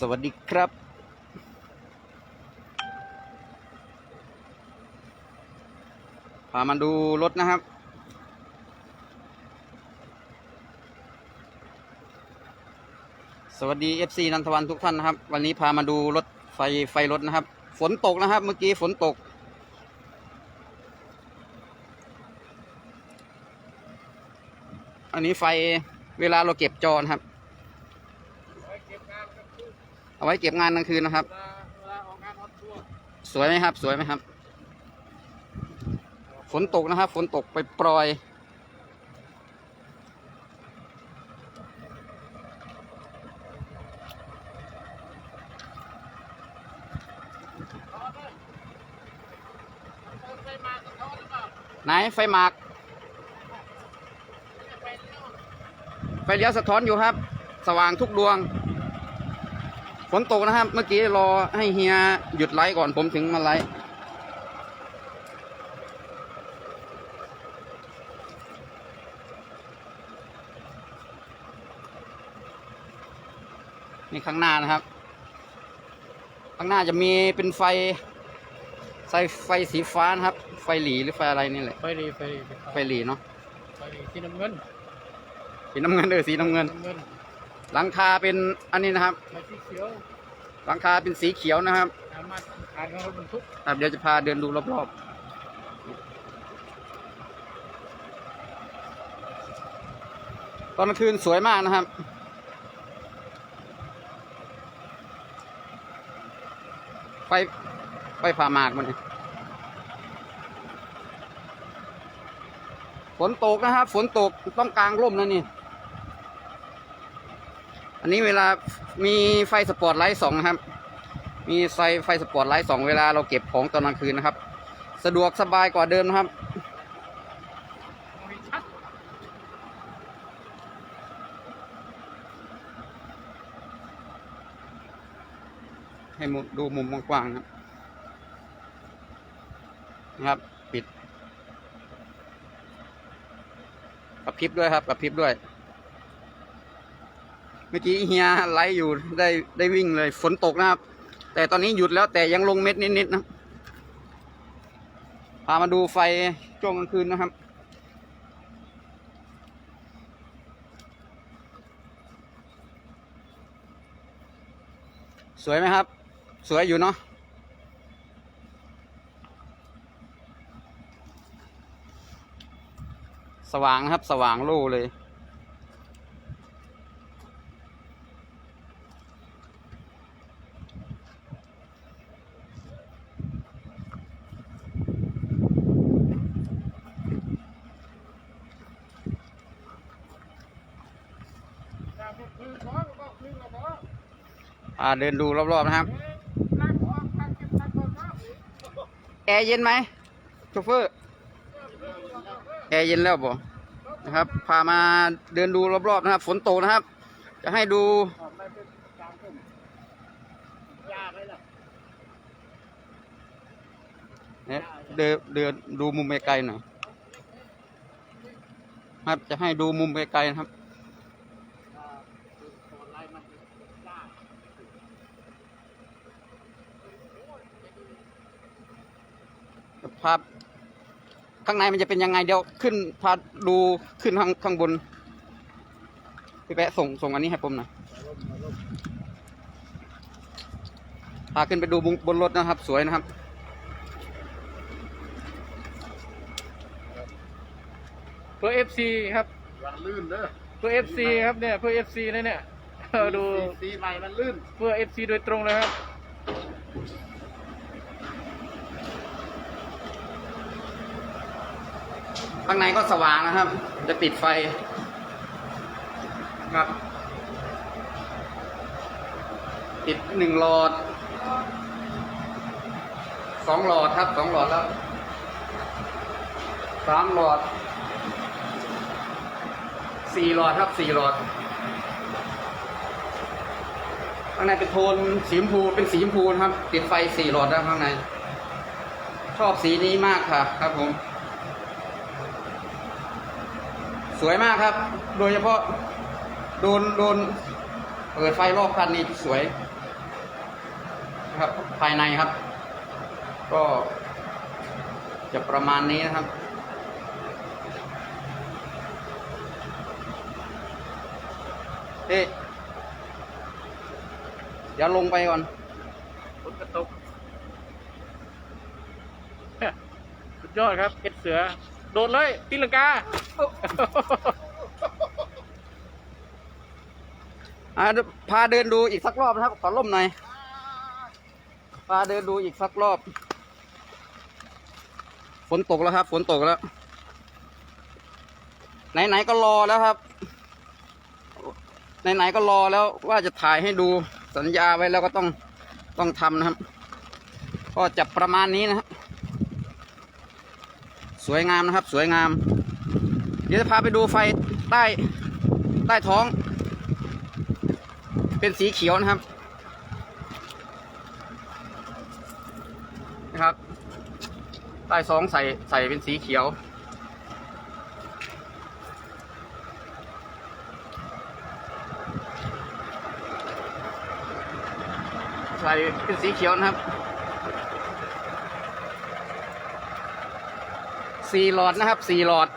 สวัสดีครับพามาดูรถนะครับ สวัสดี FC นันทวันทุกท่านนะครับ วันนี้พามาดูรถไฟไฟรถนะครับ ฝนตกนะครับ เมื่อกี้ฝนตก อันนี้ไฟเวลาเราเก็บจอนะครับ เอาไว้เก็บงานกลางคืนนะครับ สวยไหมครับ สวยไหมครับ ฝนตกนะครับ ฝนตกไปปล่อย ไหนไฟหมากไฟเลี้ยวสะท้อนอยู่ครับ สว่างทุกดวง ฝนตกนะครับ เมื่อกี้รอให้เฮียหยุดไลฟ์ก่อนผมถึงมาไลฟ์นี่ข้างหน้านะครับ ข้างหน้าจะมีเป็นไฟไฟไฟสีฟ้านะครับ ไฟหลีหรือไฟอะไรนี่แหละ ไฟดีไฟดีไฟหลีเนาะ ไฟดีสีน้ำเงิน สีน้ำเงินเออสีน้ำเงินน้ำเงิน หลังคาเป็นอันนี้นะครับไฟสีเขียวหลังคาเป็นสีเขียวนะครับสามารถอ่านของรถบรรทุกครับเดี๋ยวจะพาเดินดูรอบๆ ตอนกลางคืนสวยมากนะครับไฟไฟผ่าหมากมันเนี่ยฝนตกนะครับ ฝนตกต้องกลางร่มนะนี่ อันนี้เวลามีไฟสปอร์ตไลท์สองครับ มีไฟไฟสปอร์ตไลท์สองเวลาเราเก็บของตอนกลางคืนนะครับ สะดวกสบายกว่าเดิมนะครับให้มุมดูมุมกว้างๆนะครับนะครับ ปิดกระพริบด้วยครับกระพริบด้วย เมื่อกี้เฮียไลฟ์อยู่ได้ได้วิ่งเลย ฝนตกนะครับ แต่ตอนนี้หยุดแล้วแต่ยังลงเม็ดนิดๆนะพามาดูไฟช่วงกลางคืนนะครับสวยไหมครับ สวยอยู่เนาะสว่างนะครับ สว่างโล่เลย จากคืนร้อนก็คืนละร้อน อ่าเดินดูรอบๆนะครับ แอร์เย็นไหมโชเฟอร์ แอร์เย็นแล้วบ่นะครับ พามาเดินดูรอบๆนะครับ ฝนตกนะครับ จะให้ดูเป็นกลางต้นยาไปละเนี่ยเดินเดินดูมุมไกลๆหน่อยครับ จะให้ดูมุมไกลๆนะครับ อ่าคือโคนไล่มันยาก ภาพข้างในมันจะเป็นยังไงเดี๋ยวขึ้นพาดูขึ้นข้างข้างบนพี่แปะส่งส่งอันนี้ให้ผมหน่อยพาขึ้นไปดูบนบนรถนะครับ สวยนะครับเพื่อ FC ครับมันลื่นเด้อเพื่อ FC ครับเนี่ยเพื่อ FC นะเนี่ยเออดูสีใหม่มันลื่น เพื่อ FC โดยตรงเลยครับ ข้างในก็สว่างนะครับ จะปิดไฟครับ ติดหนึ่งหลอดสองหลอดครับสองหลอดแล้วสามหลอดสี่หลอดครับสี่หลอดข้างในเป็นโทนสีชมพูเป็นสีชมพูครับ ติดไฟสี่หลอดแล้วข้างใน ชอบสีนี้มากค่ะ ครับผม สวยมากครับ โดยเฉพาะโดนโดนเปิดไฟรอบคันนี้สวยคครับภายในครับ ก็จะประมาณนี้นะครับ เอ๊เดี๋ยวลงไปก่อนฝนกระตกสุดยอดครับเอ็ดเสือ โดดเลยตีลังกาอ่าพาเดินดูอีกสักรอบนะครับ ขอล่มหน่อย พาเดินดูอีกสักรอบ ฝนตกแล้วครับ ฝนตกแล้ว ไหนๆก็รอแล้วครับ ไหนๆก็รอแล้วว่าจะถ่ายให้ดูสัญญาไว้แล้วก็ต้องต้องทำนะครับ ก็จะประมาณนี้นะครับ วยงามนะครับ สวยงาม เดี๋ยวจะพาไปดูไฟใต้ใต้ท้อง เป็นสีเขียวนะครับนะครับ ใต้ซองใส่ใส่เป็นสีเขียว ใส่เป็นสีเขียวนะครับ สี่หลอดนะครับสี่หลอด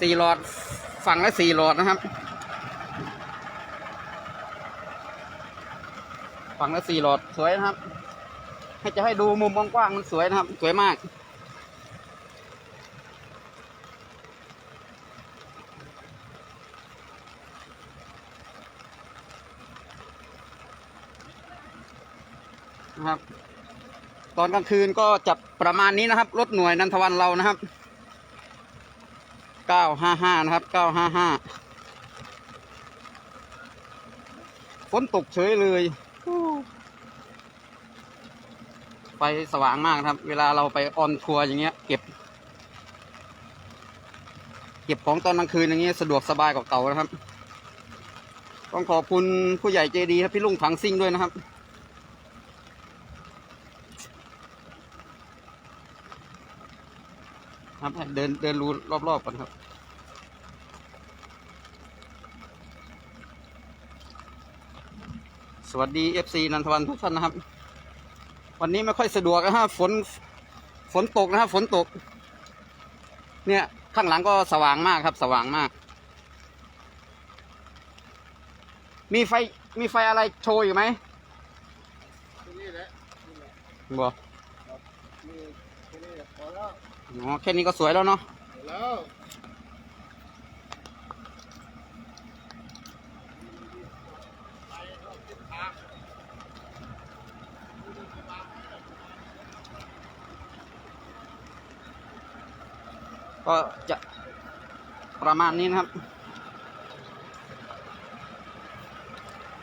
สี่หลอดฝั่งละสี่หลอดนะครับฝั่งละสี่หลอดสวยนะครับ ให้จะให้ดูมุมกว้างๆมันสวยนะครับ สวยมาก นะครับ ตอนกลางคืนก็จะประมาณนี้นะครับ รถหน่วยนันทวันเรานะครับ 955 นะครับ 955 ฝนตกเฉยเลยไฟสว่างมากนะครับ เวลาเราไปออนทัวร์อย่างเงี้ย เก็บ เก็บของตอนกลางคืนอย่างเงี้ยสะดวกสบายกว่าเก่านะครับ ต้องขอบคุณผู้ใหญ่ใจดีครับพี่ลุงถังซิ่งด้วยนะครับ ครับให้เดินเดินรูรอบๆก่อนครับ สวัสดี FC นันทวันทุกท่านนะครับ วันนี้ไม่ค่อยสะดวกนะฮะฝนฝนตกนะครับฝนตก เนี่ยข้างหลังก็สว่างมากครับ สว่างมาก มีไฟมีไฟอะไรโชว์อยู่ไหมที่นี่แหละนี่แหละบ่นี่ที่นี่พอแล้ว อ๋อแค่นี้ก็สวยแล้วเนาะแล้วก็จะประมาณนี้นะครับ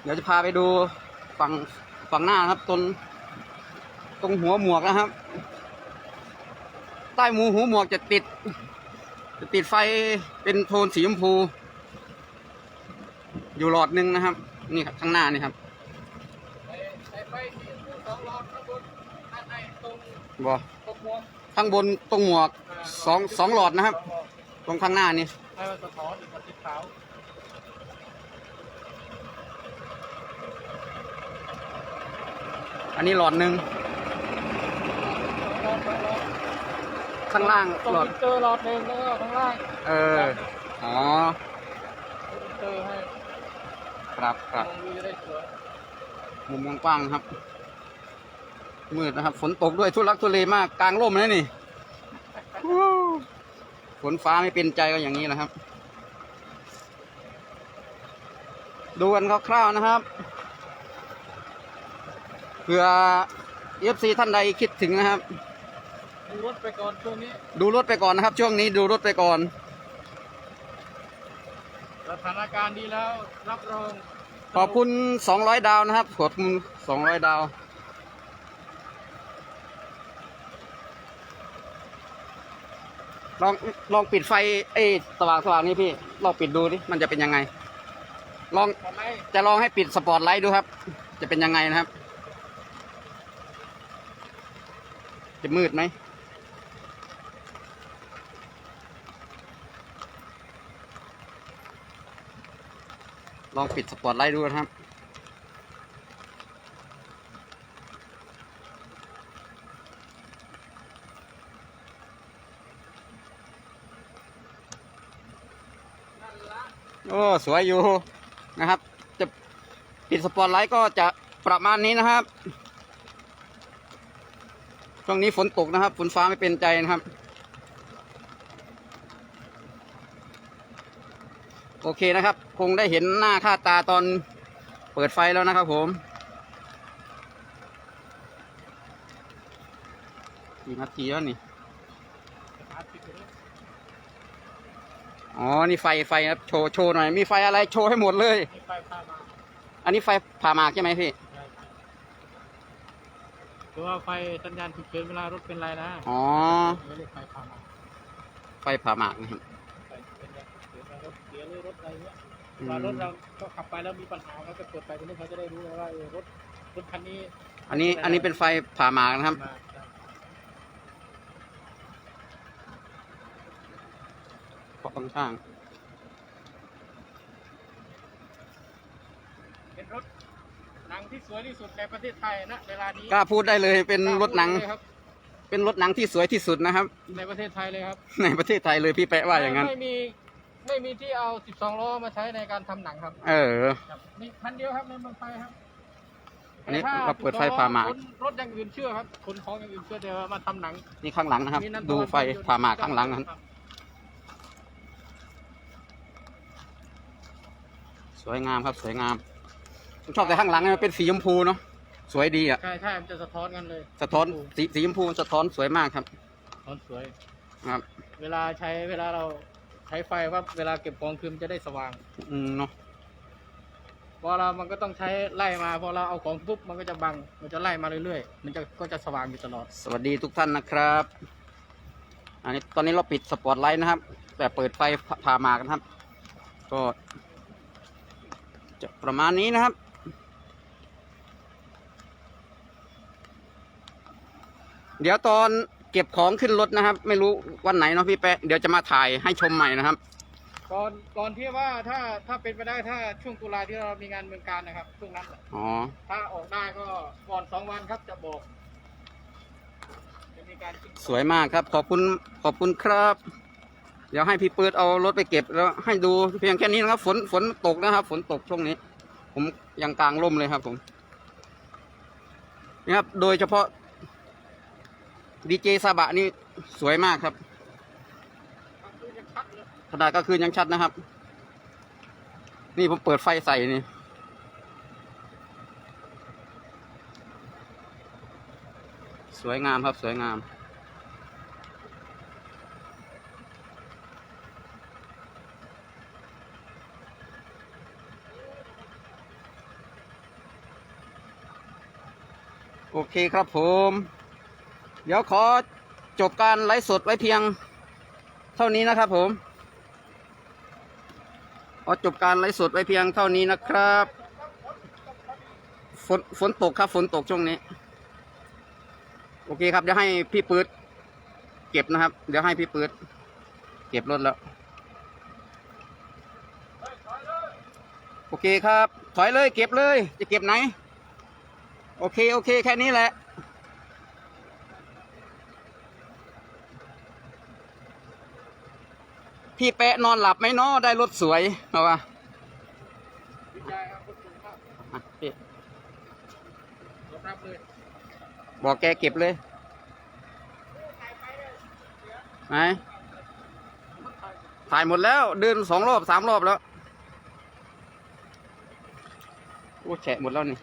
เดี๋ยวจะพาไปดูฝั่งฝั่งหน้าครับตรงตรงหัวหมวกนะครับ ใต้หมูหูหมวกจะติด จะติดไฟเป็นโทนสีชมพู อยู่หลอดหนึ่งนะครับ นี่ครับข้างหน้านี่ครับบ่ข้างบนตรงบอตรงหัวข้างบนตรงหมวกสองสองหลอดนะครับ ตรงข้างหน้านี่อันนี้หลอดหนึ่ง หลอดหลอดหลอด ข้างล่างตรงหลอดอินเตอร์หลอดหนึ่งแล้วก็ข้างล่างเอออ๋ออินเตอร์ให้ครับครับมองดูจะได้สวยมุมกว้างๆครับ มืดนะครับ ฝนตกด้วยทุลักทุเลมากกลางร่มเลยนี่วู้ฝนฟ้าไม่เป็นใจก็อย่างนี้นะครับ ดูกันคร่าวๆนะครับเผื่อเอฟซีท่านใดคิดถึงนะครับ ดูรถไปก่อนช่วงนี้ ดูรถไปก่อนนะครับ ช่วงนี้ดูรถไปก่อน สถานการณ์ดีแล้วรับรองขอบคุณสองร้อยดาวนะครับ ขอบคุณสองร้อยดาว ลองลองปิดไฟเอ้ยสว่างสว่างนี่พี่ ลองปิดดูดิมันจะเป็นยังไง ลองทำไมจะลองให้ปิดสปอตไลท์ดูครับ จะเป็นยังไงนะครับ จะมืดไหม ลองปิดสปอตไลท์ดูนะครับ โอ้สวยอยู่นะครับ จะปิดสปอตไลท์ก็จะประมาณนี้นะครับ ช่วงนี้ฝนตกนะครับ ฝนฟ้าไม่เป็นใจนะครับ โอเคนะครับ คงได้เห็นหน้าค่าตาตอนเปิดไฟแล้วนะครับผมกี่นาทีแล้วนี่ อ๋อ นี่ไฟ ไฟครับ โชว์ โชว์หน่อย มีไฟอะไร โชว์ให้หมดเลยมีไฟพามาอันนี้ไฟผ่าหมากใช่ไหมพี่หรือว่าไฟสัญญาณฉุกเฉินเวลารถเป็นไรนะ อ๋อไม่เรียกไฟพามาไฟผ่าหมากนะครับ ไฟสัญญาณฉุกเฉิน ว่ารถเสียหรือรถอะไรเงี้ยอืมว่ารถเราก็ขับไปแล้วมีปัญหาเขาจะเปิดไฟตรงนี้เขาจะได้รู้ว่าเออรถรถคันนี้อันนี้อันนี้เป็นไฟผ่าหมากนะครับ มาเกาะข้าง เป็นรถหนังที่สวยที่สุดในประเทศไทยนะเวลานี้ๆกล้าพูดได้เลยเป็นรถหนังเลยครับเป็นรถหนังที่สวยที่สุดนะครับ ในประเทศไทยเลยครับในประเทศไทยเลยพี่แปะว่าอย่างนั้น ไม่มี ไม่มีที่เอา 12 ล้อมาใช้ในการทำหนังครับเออ ครับนี่คันเดียวครับในเมืองไทยครับอันนี้แต่ถ้เราเปิดไฟผ่าหมากขนรถอย่างอื่นเชื่อครับขนของอย่างอื่นเชื่อแต่ว่ามาทำหนังนี่ข้างหลังนะครับ มีนันทดูวัฒน์ไฟผ่าหมากข้างหลังนั้น ครับสวยงามครับ สวยงาม ผมชอบแต่ข้างหลังมันเป็นสีชมพูเนาะสวยดีอะ ใช่ใช่มันจะสะท้อนกันเลยสะท้อนสีสีชมพูสะท้อนสวยมากครับ สะท้อนสวย ครับ เวลาใช้เวลาเรา ใช้ไฟว่าเวลาเก็บของคือมันจะได้สว่างอืมเนาะพอเรามันก็ต้องใช้ไล่มาพอเราเอาของปุ๊บมันก็จะบัง มันจะไล่มาเรื่อยๆ มันจะก็จะสว่างอยู่ตลอด สวัสดีทุกท่านนะครับ อันนี้ตอนนี้เราปิดสปอตไลท์นะครับ แต่เปิดไฟผ่าหมากนะครับ ก็จะประมาณนี้นะครับเดี๋ยวตอน เก็บของขึ้นรถนะครับ ไม่รู้วันไหนเนาะพี่แปะเดี๋ยวจะมาถ่ายให้ชมใหม่นะครับ ก่อนก่อนที่ว่าถ้าถ้าเป็นไปได้ถ้าช่วงตุลาที่เรามีงานเมืองการนะครับช่วงนั้นอ๋อถ้าออกได้ก็ก่อนสองวันครับจะบอกจะมีการขึ้นสวยมากครับ ขอบคุณขอบคุณครับ เดี๋ยวให้พี่เปิดเอารถไปเก็บแล้วให้ดูเพียงแค่นี้นะครับ ฝนฝนตกนะครับ ฝนตกช่วงนี้ ผมยังกลางร่มเลยครับผมนี่ครับโดยเฉพาะ ดีเจซาบะนี่สวยมากครับขนาดก็คือยังชัดนะครับ นี่ผมเปิดไฟใส่นี่สวยงามครับสวยงาม โอเคครับผม เดี๋ยวขอจบการไลฟ์สดไว้เพียงเท่านี้นะครับผมขอจบการไลฟ์สดไว้เพียงเท่านี้นะครับฝนฝนตกครับฝนตกช่วงนี้ โอเคครับเดี๋ยวให้พี่ปืดเก็บนะครับ เดี๋ยวให้พี่ปืดเก็บรถแล้ว โอเคครับ ถอยเลยเก็บเลย จะเก็บไหน โอเค โอเค แค่นี้แหละ พี่แปะนอนหลับไหมเนาะได้รถสวยเอาวะดีใจครับขอบคุณครับอะพี่ยอมรับเลยบอกแกเก็บเลยไหนถ่ายหมดแล้ว เดินสองรอบสามรอบแล้ว โอ้แฉะหมดแล้วนี่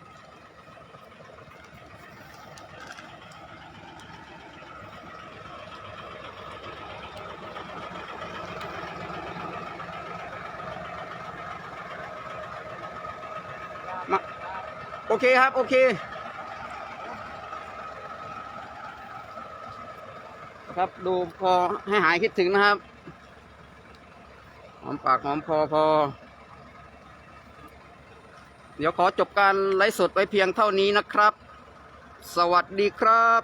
โอเคครับ โอเคครับดูพอให้หายคิดถึงนะครับ หอมปากหอมคอพอ เดี๋ยวขอจบการไลฟ์สดไว้เพียงเท่านี้นะครับ สวัสดีครับ